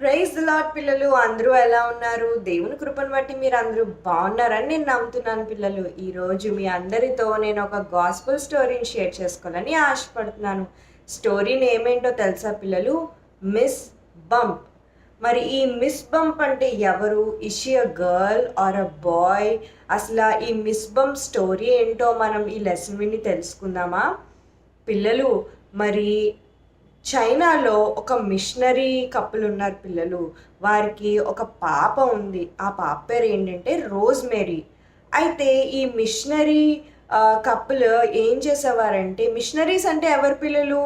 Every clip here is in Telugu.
ప్రైజ్ లాట్ పిల్లలు అందరూ ఎలా ఉన్నారు? దేవుని కృపను బట్టి మీరు అందరూ బాగున్నారని నేను నమ్ముతున్నాను పిల్లలు. ఈరోజు మీ అందరితో నేను ఒక గాస్పుల్ స్టోరీని షేర్ చేసుకోవాలని ఆశపడుతున్నాను. స్టోరీ ఏమేంటో తెలుసా పిల్లలు? మిస్ బంప్ మరి ఈ మిస్ బంప్ అంటే ఎవరు? Is she a girl or a boy అసలు ఈ మిస్ బంప్ స్టోరీ ఏంటో మనం ఈ లెసన్ విని తెలుసుకుందామా? పిల్లలు మరి చైనాలో ఒక మిషనరీ కప్పులు ఉన్నారు పిల్లలు. వారికి ఒక పాప ఉంది. ఆ పాప పేరు ఏంటంటే రోజ్ మేరీ అయితే ఈ మిషనరీ కప్పులు ఏం చేసేవారంటే మిషనరీస్ అంటే ఎవరు పిల్లలు?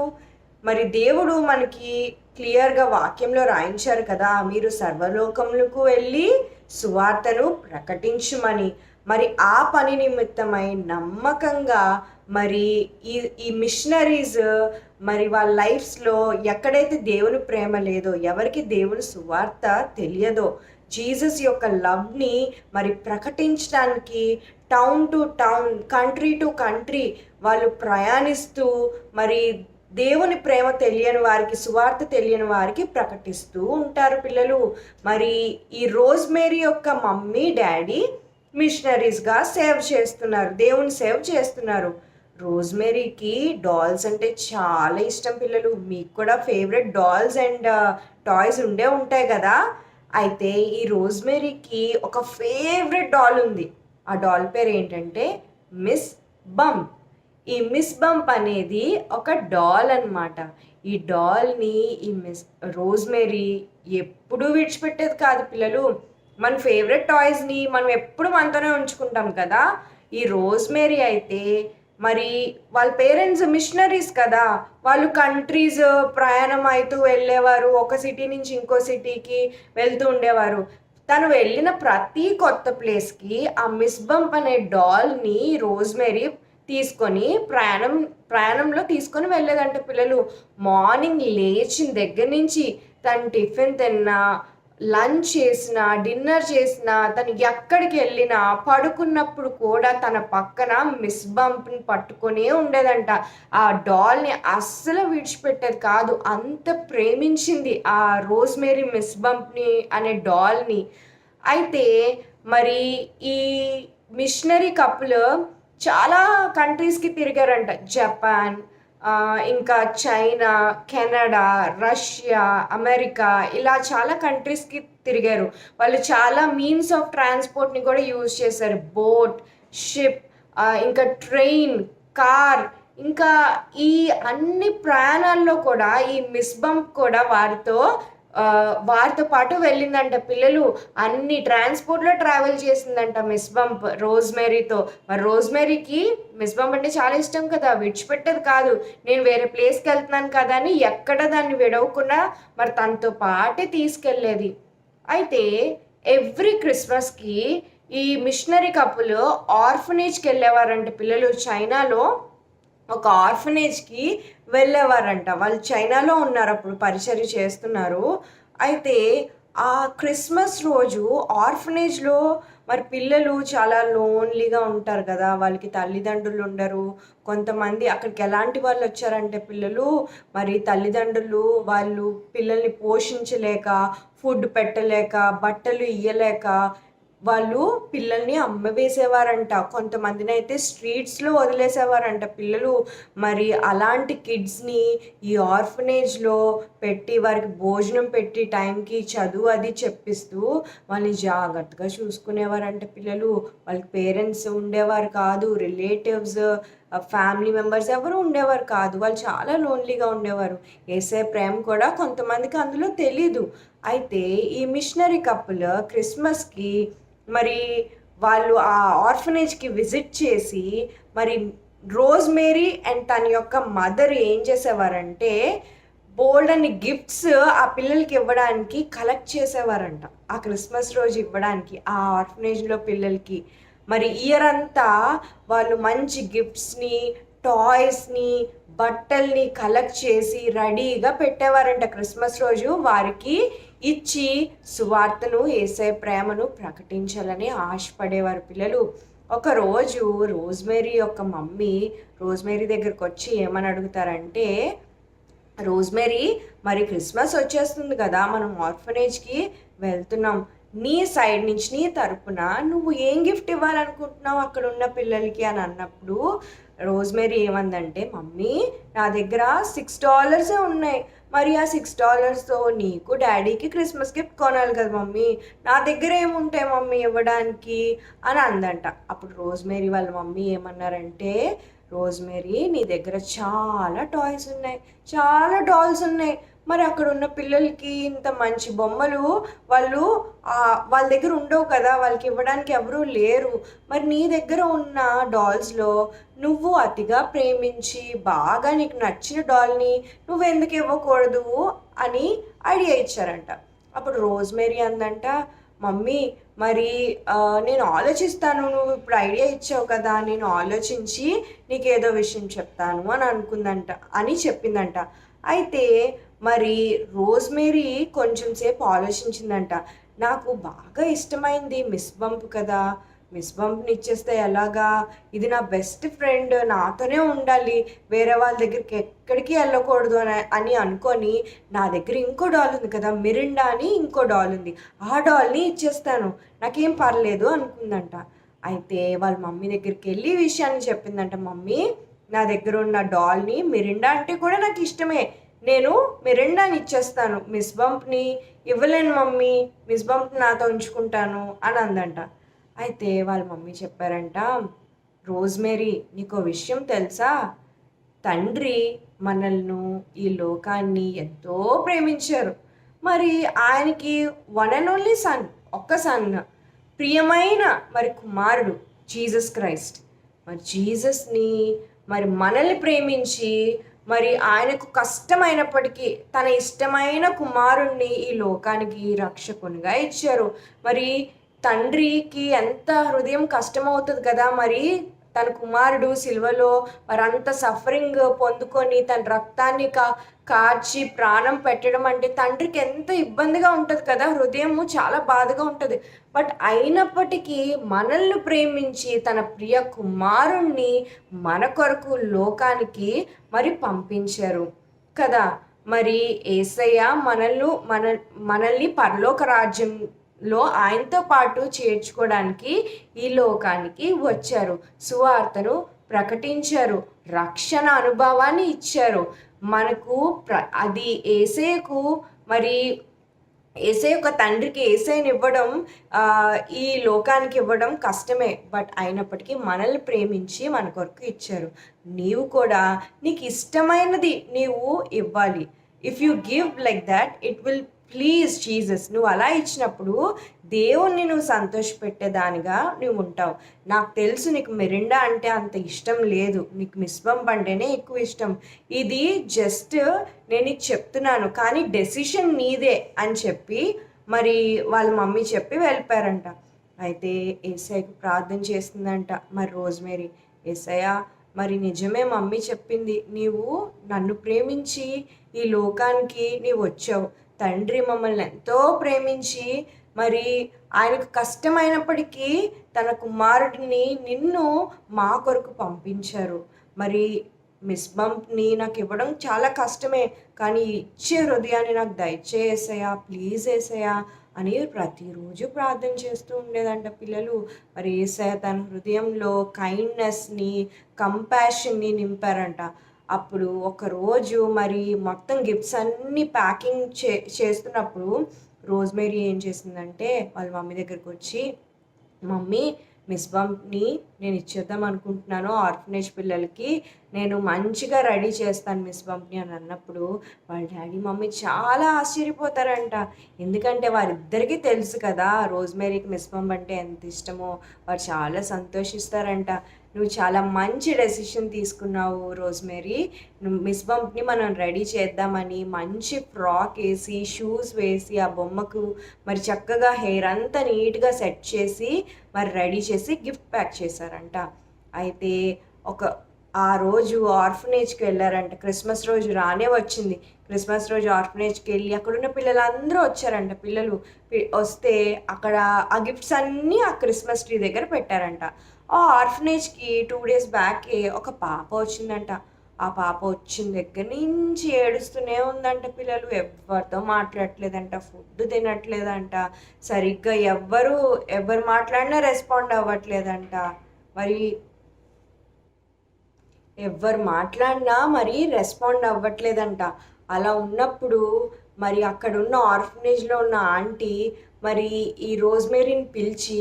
మరి దేవుడు మనకి క్లియర్గా వాక్యంలో రాయించారు కదా మీరు సర్వలోకములకు వెళ్ళి సువార్తను ప్రకటించమని. మరి ఆ పని నిమిత్తమై నమ్మకంగా మరి ఈ ఈ మిషనరీస్ మరి వాళ్ళ లైఫ్స్లో ఎక్కడైతే దేవుని ప్రేమ లేదో ఎవరికి దేవుని సువార్త తెలియదో జీసస్ యొక్క లవ్ని మరి ప్రకటించడానికి town to town country to country వాళ్ళు ప్రయాణిస్తూ మరి దేవుని ప్రేమ తెలియని వారికి సువార్త తెలియని వారికి ప్రకటిస్తూ ఉంటారు పిల్లలు. మరి ఈ రోజ్ మేరీ యొక్క మమ్మీ డాడీ మిషనరీస్గా సేవ్ చేస్తున్నారు దేవుని సేవ్ చేస్తున్నారు. రోజ్మేరీకి డాల్స్ అంటే చాలా ఇష్టం పిల్లలు. మీకు కూడా ఫేవరెట్ డాల్స్ అండ్ టాయ్స్ ఉండే ఉంటాయి కదా. అయితే ఈ రోజ్మేరీకి ఒక ఫేవరెట్ డాల్ ఉంది. ఆ డాల్ పేరు ఏంటంటే మిస్ బంప్ ఈ మిస్ బంప్ అనేది ఒక డాల్ అన్నమాట. ఈ డాల్ని ఈ మిస్ రోజ్మేరీ ఎప్పుడూ విడిచిపెట్టేది కాదు పిల్లలు. మన ఫేవరెట్ టాయ్స్ని మనం ఎప్పుడు మనతోనే ఉంచుకుంటాం కదా. ఈ రోజ్మేరీ అయితే మరి వాళ్ళ పేరెంట్స్ మిషనరీస్ కదా. వాళ్ళు కంట్రీస్ uh, ప్రయాణం అవుతూ వెళ్ళేవారు. ఒక సిటీ నుంచి ఇంకో సిటీకి వెళ్తూ ఉండేవారు. తను వెళ్ళిన ప్రతి కొత్త ప్లేస్కి ఆ మిస్ బంప్ అనే డాల్ని రోజ్మెరీ తీసుకొని ప్రయాణం ప్రయాణంలో తీసుకొని వెళ్ళేదంట పిల్లలు. మార్నింగ్ లేచిన దగ్గర నుంచి తను టిఫిన్ తిన్నా లంచ్ చేసిన డిన్నర్ చేసిన తను ఎక్కడికి వెళ్ళినా పడుకున్నప్పుడు కూడా తన పక్కన మిస్ బంప్ని పట్టుకొనే ఉండేదంట. ఆ డాల్ని అస్సలు విడిచిపెట్టేది కాదు. అంత ప్రేమించింది ఆ రోజ్మేరీ మిస్ బంప్ని అనే డాల్ని. అయితే మరి ఈ మిషనరీ కప్పులు చాలా కంట్రీస్కి తిరిగారంట. జపాన్ ఇంకా చైనా కెనడా రష్యా అమెరికా ఇలా చాలా కంట్రీస్కి తిరిగారు. వాళ్ళు చాలా మీన్స్ ఆఫ్ ట్రాన్స్పోర్ట్ని కూడా యూజ్ చేశారు. బోట్ షిప్ ఇంకా ట్రైన్ కార్ ఇంకా ఈ అన్ని ప్రయాణాల్లో కూడా ఈ మిస్బంప్ కూడా వారితో వారితో పాటు వెళ్ళిందంట పిల్లలు. అన్ని ట్రాన్స్పోర్ట్లో ట్రావెల్ చేసిందంట మిస్ బంప్ రోజ్మేరీతో. మరి రోజ్మేరీకి మిస్ బంప్ అంటే చాలా ఇష్టం కదా. విడిచిపెట్టేది కాదు. నేను వేరే ప్లేస్కి వెళ్తున్నాను కదా అని ఎక్కడ దాన్ని విడవకుండా మరి తనతో పాటే తీసుకెళ్ళేది. అయితే ఎవ్రీ క్రిస్మస్కి ఈ మిషనరీ కప్పులు ఆర్ఫనేజ్కి వెళ్ళేవారంట పిల్లలు. చైనాలో ఒక ఆర్ఫనేజ్కి వెళ్ళేవారంట. వాళ్ళు చైనాలో ఉన్నారు అప్పుడు పరిచర్య చేస్తున్నారు. అయితే ఆ క్రిస్మస్ రోజు ఆర్ఫనేజ్లో మరి పిల్లలు చాలా లోన్లీగా ఉంటారు కదా. వాళ్ళకి తల్లిదండ్రులు ఉండరు. కొంతమంది అక్కడికి ఎలాంటి వాళ్ళు వచ్చారంటే పిల్లలు మరి తల్లిదండ్రులు వాళ్ళు పిల్లల్ని పోషించలేక ఫుడ్ పెట్టలేక బట్టలు ఇయ్యలేక వాళ్ళు పిల్లల్ని అమ్మవేసేవారంట. కొంతమందిని అయితే స్ట్రీట్స్లో వదిలేసేవారంట పిల్లలు. మరి అలాంటి కిడ్స్ని ఈ ఆర్ఫనేజ్లో పెట్టి వారికి భోజనం పెట్టి టైంకి చదువు అది చెప్పిస్తూ వాళ్ళని జాగ్రత్తగా చూసుకునేవారంట పిల్లలు. వాళ్ళకి పేరెంట్స్ ఉండేవారు కాదు. రిలేటివ్స్ ఫ్యామిలీ మెంబర్స్ ఎవరు ఉండేవారు కాదు. వాళ్ళు చాలా లోన్లీగా ఉండేవారు. వేసే ప్రేమ కూడా కొంతమందికి అందులో తెలీదు. అయితే ఈ మిషనరీ కప్పులు క్రిస్మస్కి మరి వాళ్ళు ఆ ఆర్ఫనేజ్కి విజిట్ చేసి మరి రోజ్ మేరీ అండ్ తన యొక్క మదర్ ఏం చేసేవారంటే బోల్డ్ అని గిఫ్ట్స్ ఆ పిల్లలకి ఇవ్వడానికి కలెక్ట్ చేసేవారంట. ఆ క్రిస్మస్ రోజు ఇవ్వడానికి ఆ ఆర్ఫనేజ్లో పిల్లలకి. మరి ఇయర్ అంతా వాళ్ళు మంచి గిఫ్ట్స్ని టాయ్స్ని బట్టల్ని కలెక్ట్ చేసి రెడీగా పెట్టేవారంట క్రిస్మస్ రోజు వారికి. ఇచ్చి సువార్తను వేసే ప్రేమను ప్రకటించాలని ఆశపడేవారు పిల్లలు. ఒకరోజు రోజ్మేరీ యొక్క మమ్మీ రోజ్మేరీ దగ్గరకు వచ్చి ఏమని అడుగుతారంటే రోజ్మేరీ మరి క్రిస్మస్ వచ్చేస్తుంది కదా మనం ఆర్ఫనేజ్కి వెళ్తున్నాం. నీ సైడ్ నుంచి నీ తరపున నువ్వు ఏం గిఫ్ట్ ఇవ్వాలనుకుంటున్నావు అక్కడ ఉన్న పిల్లలకి? అని అన్నప్పుడు రోజ్మేరీ ఏమందంటే మమ్మీ నా దగ్గర సిక్స్ డాలర్సే ఉన్నాయి. మరి ఆ సిక్స్ డాలర్స్తో నీకు డాడీకి క్రిస్మస్ గిఫ్ట్ కొనాలి కదా మమ్మీ. నా దగ్గర ఏముంటాయి మమ్మీ ఇవ్వడానికి? అని అందంట. అప్పుడు రోజ్మేరీ వాళ్ళ మమ్మీ ఏమన్నారంటే రోజ్మేరీ నీ దగ్గర చాలా టాయ్స్ ఉన్నాయి. చాలా డాల్స్ ఉన్నాయి. మరి అక్కడ ఉన్న పిల్లలకి ఇంత మంచి బొమ్మలు వాళ్ళు వాళ్ళ దగ్గర ఉండవు కదా వాళ్ళకి ఇవ్వడానికి ఎవరూ లేరు. మరి నీ దగ్గర ఉన్న డాల్స్లో నువ్వు అతిగా ప్రేమించి బాగా నీకు నచ్చిన డాల్ని నువ్వు ఎందుకు ఇవ్వకూడదు అని ఐడియా ఇచ్చారంట. అప్పుడు రోజ్మేరీ అందంట మమ్మీ మరి నేను ఆలోచిస్తాను నువ్వు ఇప్పుడు ఐడియా ఇచ్చావు కదా నేను ఆలోచించి నీకు ఏదో విషయం చెప్తాను అని అనుకుందంట అని చెప్పిందంట. అయితే మరి రోజ్మేరీ కొంచెం సేపు ఆలోచించిందంట. నాకు బాగా ఇష్టమైంది మిస్ బంప్ కదా మిస్ బంప్ని ఇచ్చేస్తే ఎలాగా? ఇది నా బెస్ట్ ఫ్రెండ్ నాతోనే ఉండాలి. వేరే వాళ్ళ దగ్గరికి ఎక్కడికి వెళ్ళకూడదు అని అని అనుకొని నా దగ్గర ఇంకో డాల్ ఉంది కదా మిరిండా అని ఇంకో డాల్ ఉంది. ఆ డాల్ని ఇచ్చేస్తాను. నాకేం పర్లేదు అనుకుందంట. అయితే వాళ్ళ మమ్మీ దగ్గరికి వెళ్ళి విషయాన్ని చెప్పిందంట. మమ్మీ నా దగ్గర ఉన్న డాల్ని మిరిండా అంటే కూడా నాకు ఇష్టమే. నేను మిరిండాని ఇచ్చేస్తాను. మిస్ బంప్ని ఇవ్వలేను మమ్మీ. మిస్ బంప్ నాతో ఉంచుకుంటాను అని అందంట. అయితే వాళ్ళ మమ్మీ చెప్పారంట రోజ్మేరీ నీకు విషయం తెలుసా? తండ్రి మనల్ని ఈ లోకాన్ని ఎంతో ప్రేమించారు. మరి ఆయనకి వన్ అండ్ ఓన్లీ సన్ ఒక్క సన్ ప్రియమైన మరి కుమారుడు జీసస్ క్రైస్ట్. మరి జీసస్ని మరి మనల్ని ప్రేమించి మరి ఆయనకు కష్టమైనప్పటికీ తన ఇష్టమైన కుమారుణ్ణి ఈ లోకానికి రక్షకునిగా ఇచ్చారు. మరి తండ్రికి ఎంత హృదయం కష్టమవుతుంది కదా మరి. తన కుమారుడు సిల్వలో మరంత సఫరింగ్ పొందుకొని తన రక్తాన్ని కా కాచి ప్రాణం పెట్టడం అంటే తండ్రికి ఎంత ఇబ్బందిగా ఉంటుంది కదా. హృదయము చాలా బాధగా ఉంటుంది. బట్ అయినప్పటికీ మనల్ని ప్రేమించి తన ప్రియ కుమారుణ్ణి మన కొరకు లోకానికి మరి పంపించారు కదా. మరి ఏసయ్య మనల్ని మన మనల్ని పరలోక రాజ్యం లో ఆయనతో పాటు చేర్చుకోవడానికి ఈ లోకానికి వచ్చారు. సువార్తను ప్రకటించారు. రక్షణ అనుభవాన్ని ఇచ్చారు. మనకు ప్ర అది ఏసేకు మరి ఏసే ఒక తండ్రికి ఏసైని ఇవ్వడం ఈ లోకానికి ఇవ్వడం కష్టమే. బట్ అయినప్పటికీ మనల్ని ప్రేమించి మన కొరకు ఇచ్చారు. నీవు కూడా నీకు ఇష్టమైనది నీవు ఇవ్వాలి. If you give like that it will please Jesus నువ్వు అలా ఇచ్చినప్పుడు దేవుణ్ణి నువ్వు సంతోషపెట్టేదానిగా నువ్వు ఉంటావు. నాకు తెలుసు నీకు మెరిండా అంటే అంత ఇష్టం లేదు. నీకు మిస్బంప్ అంటేనే ఎక్కువ ఇష్టం. ఇది జస్ట్ నేను చెప్తున్నాను కానీ డెసిషన్ నీదే అని చెప్పి మరి వాళ్ళ మమ్మీ చెప్పి వెళ్ళిపోయారంట. అయితే ఏసఐకి ప్రార్థన చేస్తుందంట మరి రోజ్మేరీ ఏసయ్య మరి నిజమే మమ్మీ చెప్పింది నీవు నన్ను ప్రేమించి ఈ లోకానికి నీవు వచ్చావు. తండ్రి మమ్మల్ని ఎంతో ప్రేమించి మరి ఆయనకు కష్టమైనప్పటికీ తన కుమారుడిని నిన్ను మా కొరకు పంపించారు. మరి మిస్ బంప్ని నాకు ఇవ్వడం చాలా కష్టమే కానీ ఇచ్చే హృదయాన్ని నాకు దయచేసయా ప్లీజ్ వేసయా అని ప్రతిరోజు ప్రార్థన చేస్తూ ఉండేదంట పిల్లలు. మరి ఏసయ తన హృదయంలో కైండ్నెస్ని కంపాషన్ని నింపారంట. అప్పుడు ఒకరోజు మరి మొత్తం గిఫ్ట్స్ అన్నీ ప్యాకింగ్ చే చేస్తున్నప్పుడు రోజ్మేరీ ఏం చేసిందంటే వాళ్ళ మమ్మీ దగ్గరికి వచ్చి మమ్మీ మిస్ బంప్ని నేను ఇచ్చేద్దాం అనుకుంటున్నాను ఆర్ఫనేజ్ పిల్లలకి. నేను మంచిగా రెడీ చేస్తాను మిస్ బంప్ని అని అన్నప్పుడు వాళ్ళ డాడీ మమ్మీ చాలా ఆశ్చర్యపోతారంట. ఎందుకంటే వారిద్దరికీ తెలుసు కదా రోజ్మేరీకి మిస్ బంప్ అంటే ఎంత ఇష్టమో. వారు చాలా సంతోషిస్తారంట. నువ్వు చాలా మంచి డెసిషన్ తీసుకున్నావు రోజ్మేరీ. మిస్ బంప్ని మనం రెడీ చేద్దామని మంచి ఫ్రాక్ వేసి షూస్ వేసి ఆ బొమ్మకు మరి చక్కగా హెయిర్ అంతా నీట్గా సెట్ చేసి మరి రెడీ చేసి గిఫ్ట్ ప్యాక్ చేశారంట. అయితే ఒక ఆ రోజు ఆర్ఫనేజ్కి వెళ్ళారంట. క్రిస్మస్ రోజు రానే వచ్చింది. క్రిస్మస్ రోజు ఆర్ఫనేజ్కి వెళ్ళి అక్కడున్న పిల్లలందరూ వచ్చారంట. పిల్లలు పి- వస్తే అక్కడ ఆ గిఫ్ట్స్ అన్నీ ఆ క్రిస్మస్ ట్రీ దగ్గర పెట్టారంట. ఆ ఆర్ఫనేజ్కి టూ డేస్ బ్యాక్ ఒక పాప వచ్చిందంట. ఆ పాప వచ్చిన దగ్గర నుంచి ఏడుస్తూనే ఉందంట పిల్లలు. ఎవరితో మాట్లాడట్లేదంట ఫుడ్ తినట్లేదంట సరిగ్గా ఎవ్వరు ఎవరు మాట్లాడినా రెస్పాండ్ అవ్వట్లేదంట. మరి ఎవరు మాట్లాడినా మరి రెస్పాండ్ అవ్వట్లేదంట. అలా ఉన్నప్పుడు మరి అక్కడ ఉన్న ఆర్ఫనేజ్లో ఉన్న ఆంటీ మరి ఈ రోజ్మేరీని పిలిచి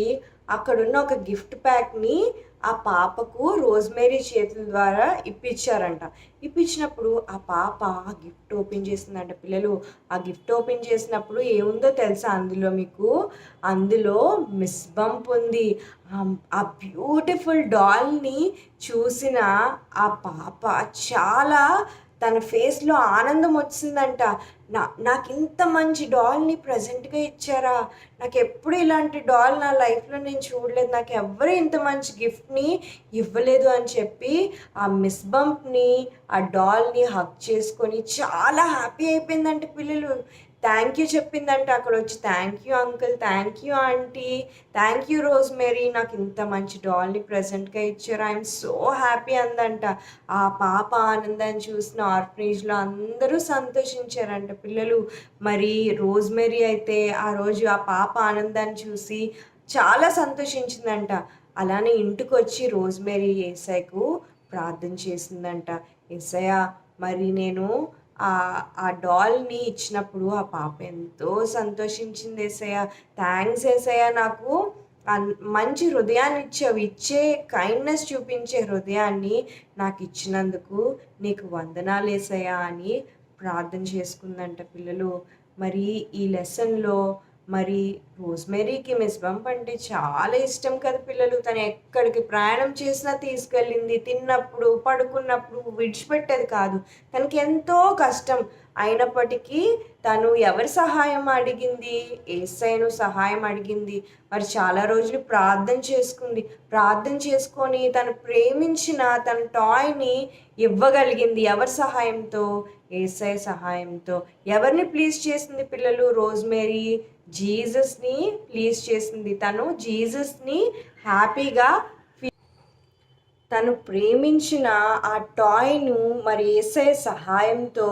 అక్కడున్న ఒక గిఫ్ట్ ప్యాక్ని ఆ పాపకు రోజ్మేరీ చేతుల ద్వారా ఇప్పించారంట. ఇప్పించినప్పుడు ఆ పాప ఆ గిఫ్ట్ ఓపెన్ చేసిందంట. పిల్లలు ఆ గిఫ్ట్ ఓపెన్ చేసినప్పుడు ఏముందో తెలుసా అందులో మీకు? అందులో మిస్ బంప్ ఉంది. ఆ- ఆ బ్యూటిఫుల్ డాల్ని చూసిన ఆ పాప చాలా తన ఫేస్లో ఆనందం వచ్చిందంట. నా నాకు ఇంత మంచి డాల్ని ప్రజెంట్గా ఇచ్చారా? నాకు ఎప్పుడు ఇలాంటి డాల్ నా లైఫ్లో నేను చూడలేదు. నాకు ఎవ్వరు ఇంత మంచి గిఫ్ట్ని ఇవ్వలేదు అని చెప్పి ఆ మిస్ బంప్ని ఆ డాల్ని హక్ చేసుకొని చాలా హ్యాపీ అయిపోయిందంటే పిల్లలు. థ్యాంక్ యూ చెప్పిందంట అక్కడ వచ్చి thank you uncle thank you aunty thank you Rose Mary నాకు ఇంత మంచి డాల్ని ప్రజెంట్గా ఇచ్చారు. ఐఎమ్ సో హ్యాపీ అందంట. ఆ పాప ఆనందాన్ని చూసిన ఆర్ఫనేజ్లో అందరూ సంతోషించారంట. పిల్లలు మరి రోజ్ మేరీ అయితే ఆ రోజు ఆ పాప ఆనందాన్ని చూసి చాలా సంతోషించిందంట. అలానే ఇంటికి వచ్చి రోజ్ మేరీ ఏసైకు ప్రార్థన చేసిందంట. ఏసయ్య మరి నేను ఆ డాల్ని ఇచ్చినప్పుడు ఆ పాప ఎంతో సంతోషించింది ఏసయ్య. థ్యాంక్స్ ఏసయ్య నాకు అన్- మంచి హృదయాన్ని ఇచ్చావు ఇచ్చే కైండ్నెస్ చూపించే హృదయాన్ని నాకు ఇచ్చినందుకు నీకు వందనాలు ఏసయ్య అని ప్రార్థన చేసుకుందంట పిల్లలు. మరి ఈ లెసన్లో మరి రోజ్మెరీకి మిస్ బంప్ అంటే చాలా ఇష్టం కదా పిల్లలు. తను ఎక్కడికి ప్రయాణం చేసినా తీసుకెళ్ళింది తిన్నప్పుడు పడుకున్నప్పుడు విడిచిపెట్టేది కాదు. తనకి ఎంతో కష్టం. అయినప్పటికీ తను ఎవరి సహాయం అడిగింది? ఏసైను సహాయం అడిగింది. మరి చాలా రోజులు ప్రార్థన చేసుకుంది. ప్రార్థన చేసుకొని తను ప్రేమించిన తన టాయ్ని ఇవ్వగలిగింది ఎవరి సహాయంతో? ఏసై సహాయంతో. ఎవరిని ప్లీజ్ చేసింది పిల్లలు? రోజ్మేరీ జీసస్ని ప్లీజ్ చేసింది. తను జీసస్ని హ్యాపీగా తను ప్రేమించిన ఆ టాయ్ను మరి ఏసే సహాయంతో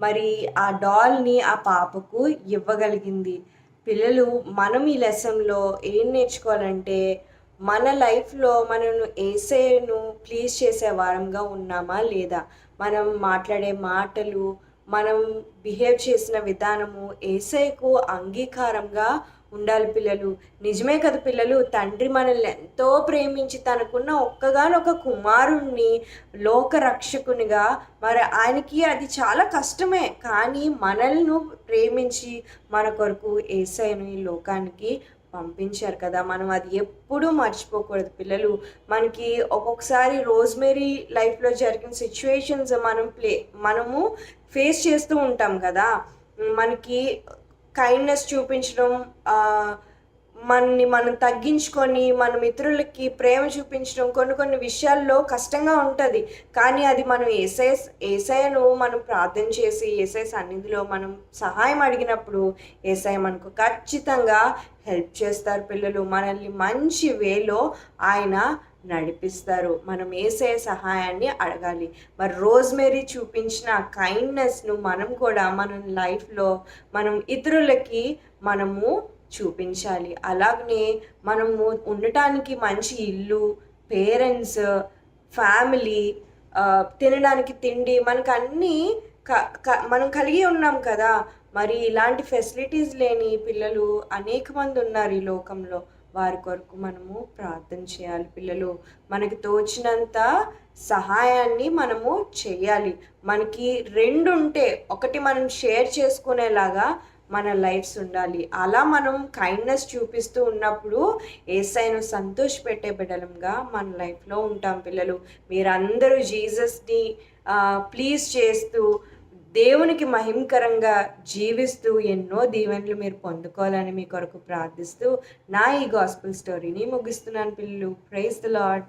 మరి ఆ డాల్ని ఆ పాపకు ఇవ్వగలిగింది. పిల్లలు మనం ఈ లెసన్లో ఏం నేర్చుకోవాలంటే మన లైఫ్లో మనం ఏసేను ప్లీజ్ చేసే వారంగా ఉన్నామా లేదా? మనం మాట్లాడే మాటలు మనం బిహేవ్ చేసిన విధానము ఏసైకు అంగీకారంగా ఉండాలి పిల్లలు. నిజమే కదా పిల్లలు తండ్రి మనల్ని ఎంతో ప్రేమించి తనకున్న ఒక్కగానొక కుమారుణ్ణి లోకరక్షకునిగా మరి ఆయనకి అది చాలా కష్టమే. కానీ మనల్ని ప్రేమించి మన కొరకు ఏసైను ఈ లోకానికి పంపించారు కదా మనం అది ఎప్పుడూ మర్చిపోకూడదు. పిల్లలు మనకి ఒక్కొక్కసారి రోజ్మేరీ లైఫ్లో జరిగిన సిచ్యువేషన్స్ మనం ప్లే మనము ఫేస్ చేస్తూ ఉంటాం కదా. మనకి కైండ్నెస్ చూపించడం మనని మనం తగ్గించుకొని మన మిత్రులకి ప్రేమ చూపించడం కొన్ని కొన్ని విషయాల్లో కష్టంగా ఉంటుంది. కానీ అది మనం ఏసై ఏసైను మనం ప్రార్థన చేసి ఏసై సన్నిధిలో మనం సహాయం అడిగినప్పుడు ఏసై మనకు ఖచ్చితంగా హెల్ప్ చేస్తారు పిల్లలు. మనల్ని మంచి వేలో ఆయన నడిపిస్తారు. మనం ఏసే సహాయాన్ని అడగాలి. మరి రోజ్మేరీ చూపించిన కైండ్నెస్ను మనం కూడా మన లైఫ్లో మనం ఇతరులకి మనము చూపించాలి. అలాగనే మనము ఉండటానికి మంచి ఇల్లు పేరెంట్స్ ఫ్యామిలీ తినడానికి తిండి మనకు అన్నీ క- క- మనం కలిగి ఉన్నాం కదా. మరి ఇలాంటి ఫెసిలిటీస్ లేని పిల్లలు అనేక మంది ఉన్నారు ఈ లోకంలో. వారి కొరకు మనము ప్రార్థన చేయాలి పిల్లలు. మనకి తోచినంత సహాయాన్ని మనము చేయాలి. మనకి రెండు ఉంటే ఒకటి మనం షేర్ చేసుకునేలాగా మన లైఫ్స్ ఉండాలి. అలా మనం కైండ్నెస్ చూపిస్తూ ఉన్నప్పుడు ఏసైను సంతోషపెట్టే బిడ్డలంగా మన లైఫ్లో ఉంటాం పిల్లలు. మీరందరూ జీసస్ని ప్లీజ్ చేస్తూ దేవునికి మహిమకరంగా జీవిస్తూ ఎన్నో దీవెనలు మీరు పొందుకోవాలని మీ కొరకు ప్రార్థిస్తూ నా ఈ గాస్పుల్ స్టోరీని ముగిస్తున్నాను పిల్లలు. Praise the lord